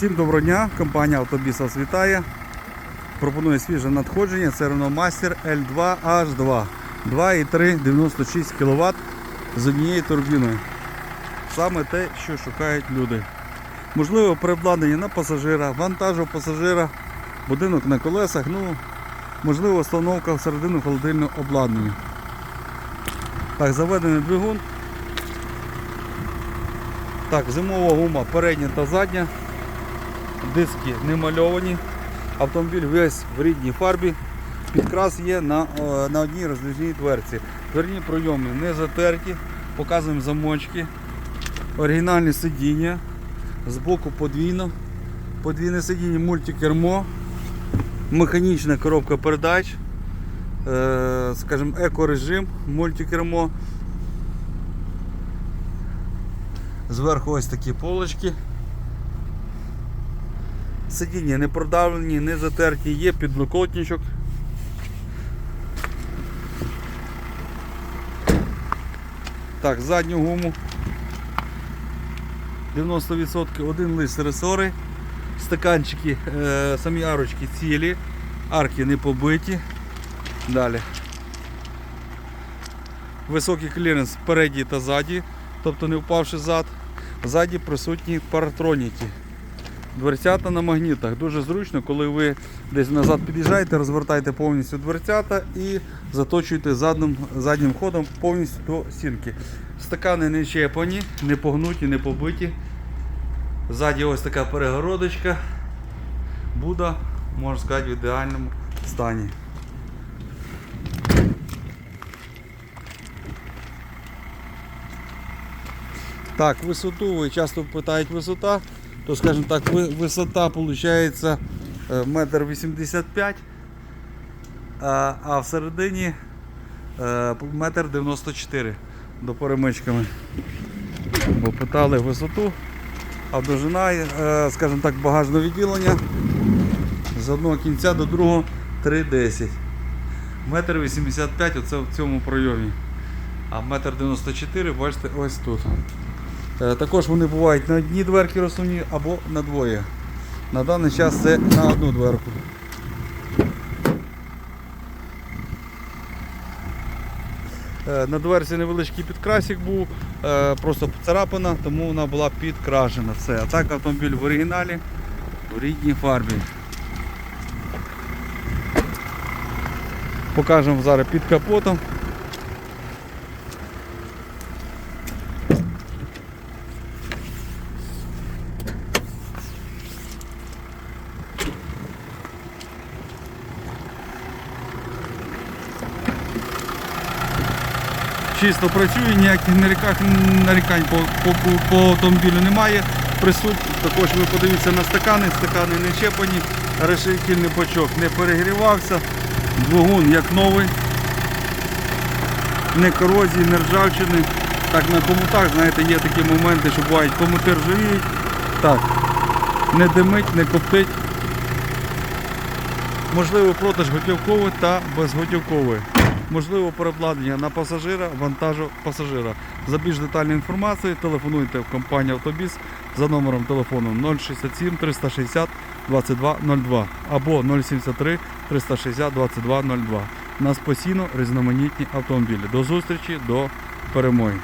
Всім доброго дня, компанія Автобіс вітає. Пропонує свіже надходження. Це Renault Master L2 H2 2,3 96 кВт з однією турбіною. Саме те, що шукають люди. Можливо, переобладнання на пасажира, вантажу пасажира, будинок на колесах, ну, можливо, установка всередину холодильного обладнання. Так, заведений двигун. Так, зимова гума передня та задня. Диски не мальовані. Автомобіль весь в рідній фарбі. Підкрас є на, на одній роздвижній дверці. Дверні пройоми не затерті. Показуємо замочки. Оригінальні сидіння. Збоку подвійно. Подвійне сидіння, мультикермо, механічна коробка передач, е, скажімо, екорежим, мультикермо. Зверху ось такі полочки. Сидіння не продавлені, не затерті, є підлокотничок. Так, задню гуму. 90% один лист ресори. Стаканчики, е, самі арочки цілі, арки не побиті. Далі. Високий кліренс спереді та ззаді, тобто не впавши зад. Ззаді присутні паратроніки. Дверцята на магнітах. Дуже зручно, коли ви десь назад під'їжджаєте, розвертаєте повністю дверцята і заточуєте задним, заднім ходом повністю до стінки. Стакани не чепані, не погнуті, не побиті. Ззаді ось така перегородочка. Буда, можна сказати, в ідеальному стані. Так, висоту, ви часто питають висота, то скажімо так, ви- висота виходить метр вісімдесят п'ять, а, а всередині е, метр дев'яносто чотири до перемичками. Бо питали висоту, а довжина, е, скажімо так, багажне відділення з одного кінця до другого 3,10. Метр 85 оце в цьому пройомі. А метр 94, бачите, ось тут. Е, Також вони бувають на одній дверці розсувні або на двоє. На даний час це на одну дверку. Е, На дверці невеличкий підкрасик був, е, просто поцарапана, тому вона була підкрашена. Все. А так автомобіль в оригіналі, в рідній фарбі. Покажемо зараз під капотом. Чисто працює, ніяких нарікань, по, по, по, автомобілю немає. Присутні. Також ви подивіться на стакани, стакани не чепані, решетільний бачок не перегрівався, двигун як новий, не корозії, не ржавчини. Так на комутах, знаєте, є такі моменти, що бувають комути ржавіють. Так, не димить, не коптить. Можливо, продаж готівковий та безготівковий. Можливо, перекладення на пасажира, вантажу пасажира. За більш детальною інформацією телефонуйте в компанію Автобіс за номером телефону 067 360 2202 або 073 360 2202. У нас постійно різноманітні автомобілі. До зустрічі, до перемоги.